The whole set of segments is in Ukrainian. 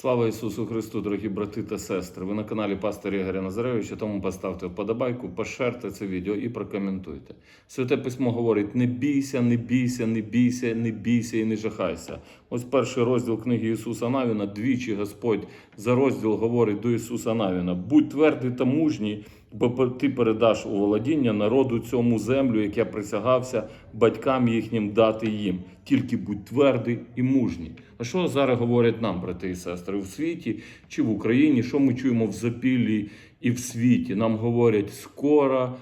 Слава Ісусу Христу, дорогі брати та сестри! Ви на каналі Пастор Ігоря Назаревича, тому поставте вподобайку, пошерте це відео і прокоментуйте. Святе письмо говорить: не бійся, не бійся, не бійся, не бійся і не жахайся. Ось перший розділ книги Ісуса Навіна. Двічі Господь за розділ говорить до Ісуса Навіна: будь твердий та мужній, бо ти передаш у володіння народу цьому землю, як я присягався батькам їхнім дати їм. Тільки будь твердий і мужній. А що зараз говорять нам, брати і сестри, в світі чи в Україні? Що ми чуємо в запіллі і в світі? Нам говорять скоро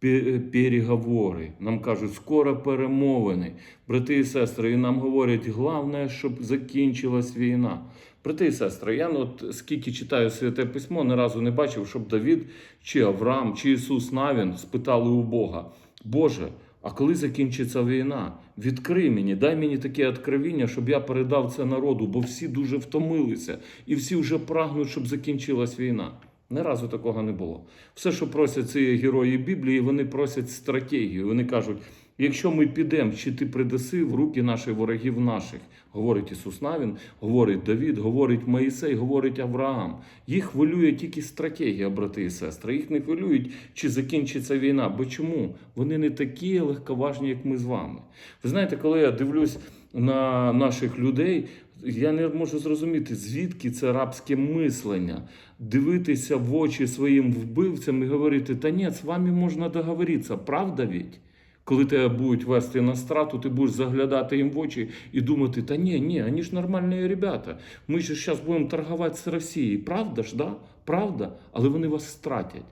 пе- переговори. Нам кажуть, скоро перемовини. Брати і сестри, і нам говорять, головне, щоб закінчилась війна. Брати і сестри, я ну, от скільки читаю святе письмо, ні разу не бачив, щоб Давід чи Авраам, чи Ісус Навін спитали у Бога: Боже. А коли закінчиться війна, відкрий мені, дай мені таке откровіння, щоб я передав це народу, бо всі дуже втомилися і всі вже прагнуть, щоб закінчилась війна. Ні разу такого не було. Все, що просять ці герої Біблії, вони просять стратегію. Вони кажуть: якщо ми підемо, чи ти придаси в руки наших ворогів наших, говорить Ісус Навін, говорить Давід, говорить Моїсей, говорить Авраам. Їх хвилює тільки стратегія, брати і сестри. Їх не хвилюють, чи закінчиться війна. Бо чому? Вони не такі легковажні, як ми з вами. Ви знаєте, коли я дивлюсь на наших людей, я не можу зрозуміти, звідки це рабське мислення. Дивитися в очі своїм вбивцям і говорити: та ні, з вами можна договоритися, правда ведь? Коли тебе будуть вести на страту, ти будеш заглядати їм в очі і думати, та ні, ні, вони ж нормальні ребята. Ми ж зараз будемо торгувати з Росією. Правда ж, да? Правда? Але вони вас стратять.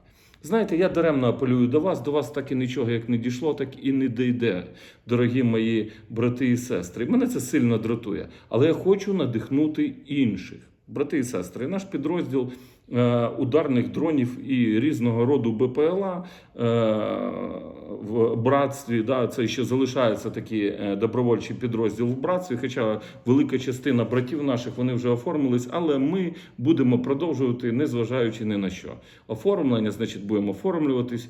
Знаєте, я даремно апелюю до вас, до вас так і нічого як не дійшло, так і не дійде, дорогі мої брати і сестри. Мене це сильно дратує. Але я хочу надихнути інших. Брати і сестри, наш підрозділ е, ударних дронів і різного роду БПЛА е, в братстві, да, це ще залишається такий е, добровольчий підрозділ в братстві. Хоча велика частина братів наших вони вже оформились, але ми будемо продовжувати, незважаючи ні на що. Оформлення, значить, будемо оформлюватись.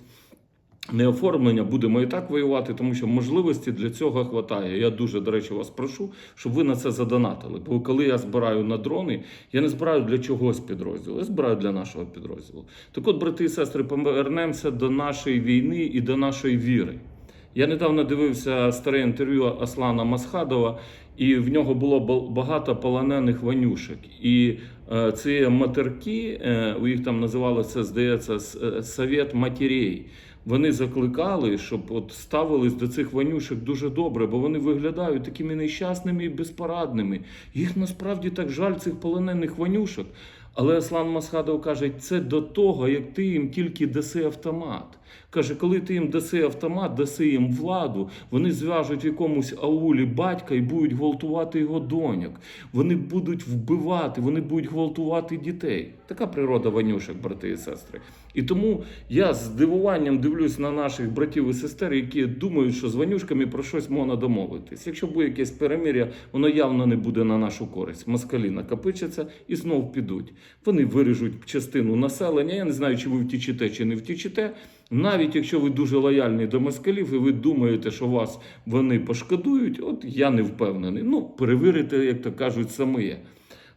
Не оформлення будемо і так воювати, тому що можливості для цього хватає. Я дуже, до речі, вас прошу, щоб ви на це задонатили. Бо коли я збираю на дрони, я не збираю для чогось підрозділу, я збираю для нашого підрозділу. Так от, брати і сестри, повернемося до нашої війни і до нашої віри. Я недавно дивився старе інтерв'ю Аслана Масхадова, і в нього було багато полонених ванюшек. І е, ці матерки, е, їх там називали це, здається, е, Совет матерей. Вони закликали, щоб от ставились до цих ванюшек дуже добре, бо вони виглядають такими нещасними і безпорадними. Їх насправді так жаль цих полонених ванюшок. Але Аслан Масхадов каже, це до того, як ти їм тільки даси автомат. Каже, коли ти їм даси автомат, даси їм владу, вони зв'яжуть якомусь аулі батька і будуть гвалтувати його доньок. Вони будуть вбивати, вони будуть гвалтувати дітей. Така природа ванюшек, брати і сестри. І тому я з здивуванням дивлюсь на наших братів і сестер, які думають, що з ванюшками про щось можна домовитись. Якщо буде якесь перемир'я, воно явно не буде на нашу користь. Москалі накопичаться і знов підуть. Вони виріжуть частину населення. Я не знаю, чи ви втічете, чи не втічете. Навіть якщо ви дуже лояльні до москалів, і ви думаєте, що вас вони пошкодують, от я не впевнений. Ну, перевірите, як то кажуть, самі.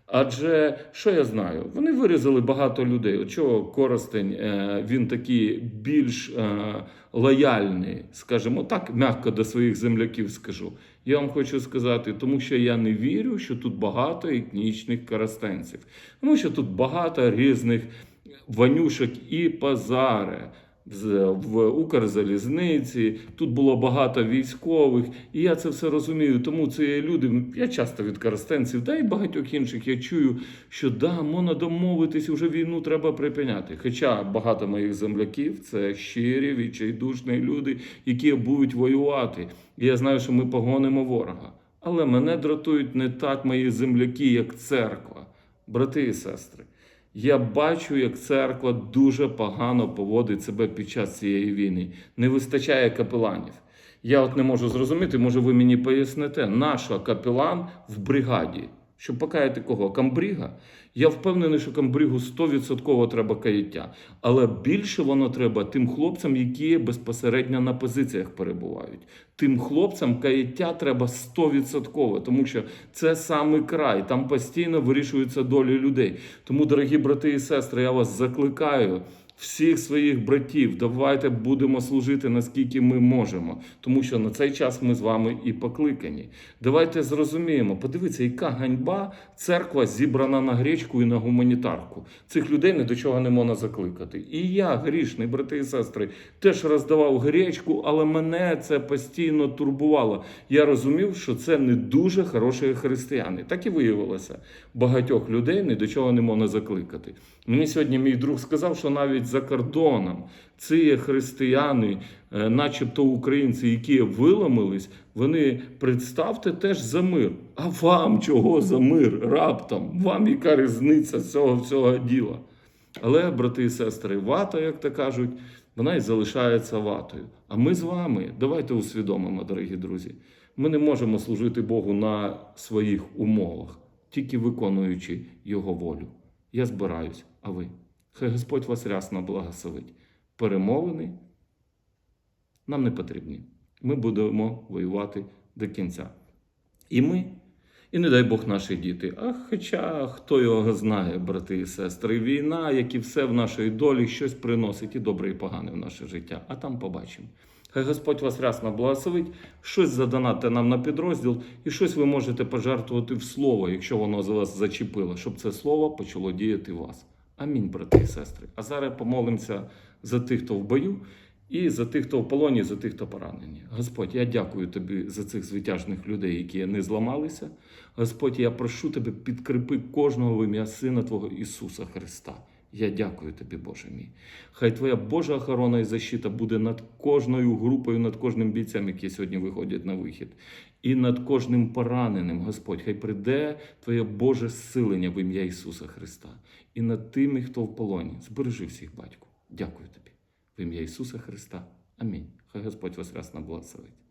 Адже що я знаю? Вони вирізали багато людей. От чого Коростень, е, він такий більш е, лояльний, скажімо так, м'яко до своїх земляків скажу. Я вам хочу сказати, тому що я не вірю, що тут багато етнічних коростенців, тому що тут багато різних ванюшок і позари з- в Укрзалізниці. Тут було багато військових, і я це все розумію. Тому це люди. Я часто від коростенців, та й багатьох інших я чую, що да, можна домовитись, вже війну треба припиняти. Хоча багато моїх земляків це щирі, відчайдушні люди, які будуть воювати. І я знаю, що ми погонимо ворога. Але мене дратують не так мої земляки, як церква, брати і сестри. Я бачу, як церква дуже погано поводить себе під час цієї війни. Не вистачає капеланів. Я от не можу зрозуміти, може ви мені поясните, наша капелан в бригаді. Щоб покаяти кого? Камбріга? Я впевнений, що камбрігу 100% треба каяття. Але більше воно треба тим хлопцям, які безпосередньо на позиціях перебувають. Тим хлопцям каяття треба 100%, тому що це саме край, там постійно вирішуються долі людей. Тому, дорогі брати і сестри, я вас закликаю. Всіх своїх братів, давайте будемо служити наскільки ми можемо, тому що на цей час ми з вами і покликані. Давайте зрозуміємо, подивіться, яка ганьба церква зібрана на гречку і на гуманітарку. Цих людей ні до чого не можна закликати. І я, грішний, брати і сестри, теж роздавав гречку, але мене це постійно турбувало. Я розумів, що це не дуже хороші християни. Так і виявилося. Багатьох людей ні до чого не можна закликати. Мені сьогодні мій друг сказав, що навіть за кордоном ці християни, е, начебто українці, які виламились, вони представте теж за мир. А вам чого за мир раптом? Вам яка різниця цього всього діла? Але, брати і сестри, вата, як то кажуть, вона і залишається ватою. А ми з вами, давайте усвідомимо, дорогі друзі, ми не можемо служити Богу на своїх умовах, тільки виконуючи Його волю. Я збираюсь, а ви? Хай Господь вас рясно благословить. Перемовини нам не потрібні. Ми будемо воювати до кінця. І ми, і не дай Бог наші діти. А хоча хто його знає, брати і сестри, війна, як і все в нашій долі, щось приносить і добре, і погане в наше життя. А там побачимо. Хай Господь вас рясно благословить, щось задонатьте нам на підрозділ, і щось ви можете пожертвувати в слово, якщо воно за вас зачепило, щоб це слово почало діяти вас. Амінь, брати і сестри. А зараз помолимося за тих, хто в бою, і за тих, хто в полоні, за тих, хто поранені. Господь, я дякую тобі за цих звитяжних людей, які не зламалися. Господь, я прошу тебе, підкріпи кожного в ім'я Сина Твого Ісуса Христа. Я дякую тобі, Боже мій. Хай твоя Божа охорона і защита буде над кожною групою, над кожним бійцем, які сьогодні виходять на вихід, і над кожним пораненим, Господь. Хай прийде Твоє Боже зсилення в ім'я Ісуса Христа. І над тими, хто в полоні. Збережи всіх, батьку. Дякую тобі. В ім'я Ісуса Христа. Амінь. Хай Господь вас рясно благословить.